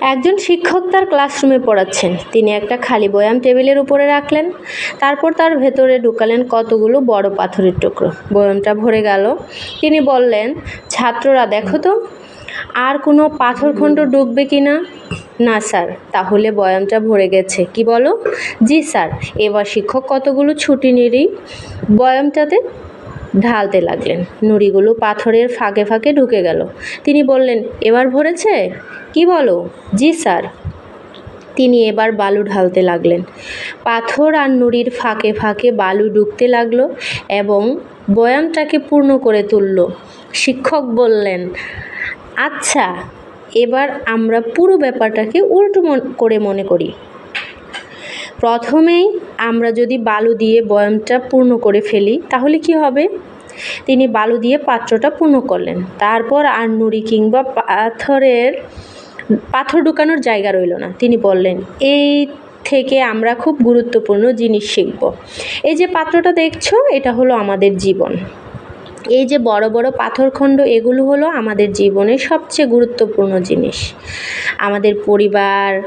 একজন শিক্ষক তার ক্লাসরুমে পড়াচ্ছেন। তিনি একটা খালি বয়াম টেবিলের উপরে রাখলেন। তারপর তার ভেতরে ঢুকালেন কতগুলো বড় পাথরের টুকরো। বয়ামটা ভরে গেল। তিনি বললেন, ছাত্ররা, দেখো তো, আর কোনো পাথরখণ্ড ডুববে কি না? না, স্যার, তাহলে বয়ামটা ভরে গেছে। কি বলো? জি, স্যার, এবার শিক্ষক কতগুলো ছুটি নিয়েই বয়ামটাতে ঢালতে লাগলেন। নুড়িগুলো পাথরের ফাঁকে ফাঁকে ঢুকে গেল। তিনি বললেন, এবার ভরেছে? কি বলো? জি, স্যার। তিনি এবার বালু ঢালতে লাগলেন। পাথর আর নুড়ির ফাঁকে ফাঁকে বালু ঢুকতে লাগল এবং বয়ানটাকে পূর্ণ করে তুলল। শিক্ষক বললেন আচ্ছা এবার আমরা পুরো ব্যাপারটাকে উল্টো করে মনে করি। প্রথমেই আমরা যদি বালু দিয়ে বয়ামটা পূর্ণ করে ফেলি, তাহলে কি হবে? তিনি বালু দিয়ে পাত্রটা পূর্ণ করলেন। তারপর আর নুড়ি কিংবা পাথরের, পাথর ঢুকানোর জায়গা রইল না। তিনি বললেন, এই থেকে আমরা খুব গুরুত্বপূর্ণ জিনিস শিখব। এই যে পাত্রটা দেখছ, এটা হলো আমাদের জীবন। এই যে বড় বড় পাথরখণ্ড, এগুলো হলো আমাদের জীবনের সবচেয়ে গুরুত্বপূর্ণ জিনিস। আমাদের পরিবার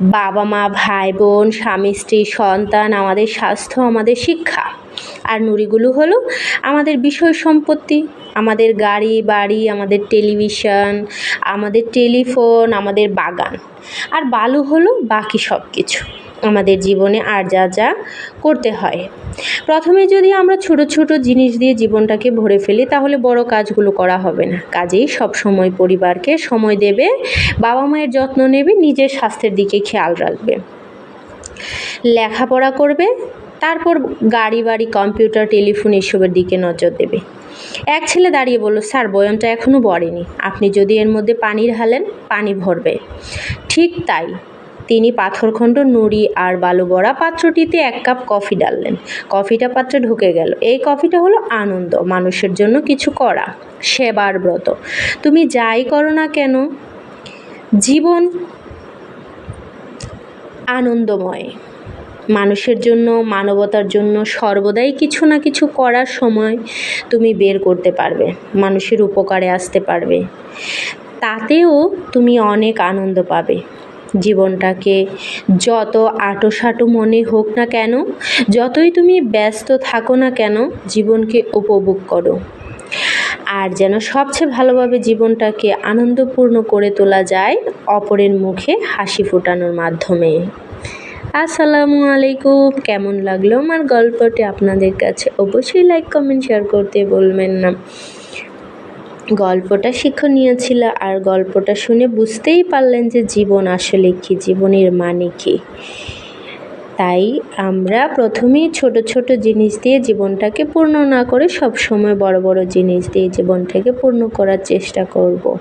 বাবা মা ভাই বোন স্বামী, স্ত্রী, সন্তান, আমাদের স্বাস্থ্য, আমাদের শিক্ষা। আর নুড়িগুলো হলো আমাদের বিষয় সম্পত্তি। আমাদের গাড়ি, বাড়ি, আমাদের টেলিভিশন, আমাদের টেলিফোন, আমাদের বাগান। আর বালু হলো বাকি সব কিছু আমাদের জীবনে আর যা যা করতে হয়। প্রথমে যদি আমরা ছোট ছোট জিনিস দিয়ে জীবনটাকে ভরে ফেলি, তাহলে বড় কাজগুলো করা হবে না। কাজেই সব সময় পরিবারকে সময় দেবে, বাবা মায়ের যত্ন নেবে, নিজের স্বাস্থ্যের দিকে খেয়াল রাখবে। লেখাপড়া করবে, তারপর গাড়ি, বাড়ি, কম্পিউটার, টেলিফোন এসবের দিকে নজর দেবে। এক ছেলে দাঁড়িয়ে বলল, স্যার, বয়মটা এখনও বড়েনি। আপনি যদি এর মধ্যে পানি ঢালেন পানি ভরবে। ঠিক তাই। তিনি পাথরখণ্ড, নুড়ি আর বালু বড়া পাত্রটিতে এক কাপ কফি ডাললেন। কফিটা পাত্রে ঢুকে গেল। এই কফিটা হলো আনন্দ, মানুষের জন্য কিছু করা, সেবার ব্রত। তুমি যাই করো না কেন? জীবন আনন্দময়। মানুষের জন্য, মানবতার জন্য সর্বদাই কিছু না কিছু করার সময় তুমি বের করতে পারবে, মানুষের উপকারে আসতে পারবে। তাতেও তুমি অনেক আনন্দ পাবে। জীবনটাকে যত আটোসাটো মনে হোক না কেন, যতই তুমি ব্যস্ত থাকো না কেন, জীবনকে উপভোগ করো। আর যেন সবচেয়ে ভালোভাবে জীবনটাকে আনন্দপূর্ণ করে তোলা যায় অপরের মুখে হাসি ফোটানোর মাধ্যমে। আসসালামু আলাইকুম। কেমন লাগল আমার গল্পটি? আপনাদের কাছে অবশ্যই লাইক কমেন্ট শেয়ার করতে বলবেন না। গল্পটা শিক্ষণীয় ছিল আর গল্পটা শুনে বুঝতেই পারলেন যে জীবন আসলে কী, জীবনের মানে কী তাই আমরা প্রথমেই ছোট ছোট জিনিস দিয়ে জীবনটাকে পূর্ণ না করে সব সময় বড় বড় জিনিস দিয়ে জীবনটাকে পূর্ণ করার চেষ্টা করব।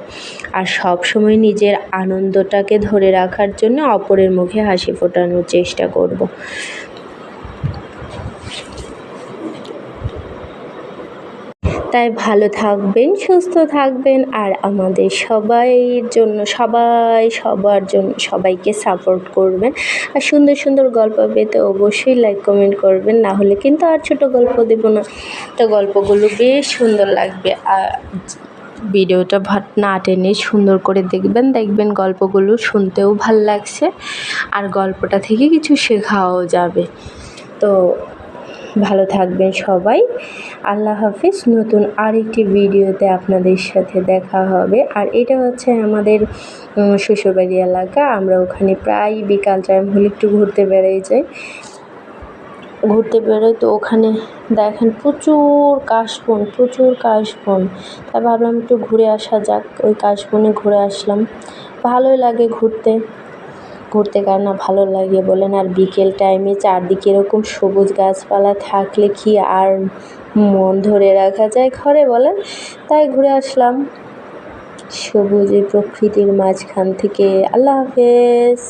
আর সব সময় নিজের আনন্দটাকে ধরে রাখার জন্য অপরের মুখে হাসি ফোটানোর চেষ্টা করব। তাই ভালো থাকবেন, সুস্থ থাকবেন আর আমাদের সবাইয়ের জন্য, সবাই সবার জন্য সবাইকে সাপোর্ট করবেন। আর সুন্দর সুন্দর গল্প পেতে অবশ্যই লাইক কমেন্ট করবেন, না হলে কিন্তু আর ছোট গল্প দেব না। তো গল্পগুলো বেশ সুন্দর লাগবে। আর ভিডিওটা ভাট না টেনে সুন্দর করে দেখবেন দেখবেন গল্পগুলো শুনতেও ভালো লাগছে। আর গল্পটা থেকে কিছু শেখাও যাবে। তো ভালো থাকবেন সবাই। আল্লাহ হাফিজ। নতুন আরেকটি ভিডিওতে আপনাদের সাথে দেখা হবে। আর এটা হচ্ছে আমাদের শ্বশুরবাড়ি এলাকা। আমরা ওখানে প্রায় বিকাল টাইম হলে একটু ঘুরতে বেড়াই যাই। ঘুরতে বেরোই তো ওখানে দেখেন প্রচুর কাশবন প্রচুর কাশবন। তাই ভাবলাম একটু ঘুরে আসা যাক। ওই কাশবনে ঘুরে আসলাম। ভালোই লাগে ঘুরতে। ঘুরতে কার না ভালো লাগে বলেন। আর বিকেল টাইমে চারদিকে এরকম সবুজ গাছপালা থাকলে কি আর মন ধরে রাখা যায় ঘরে বলেন? তাই ঘুরে আসলাম। সবুজ প্রকৃতির মাঝখান থেকে। আল্লাহ হাফেজ।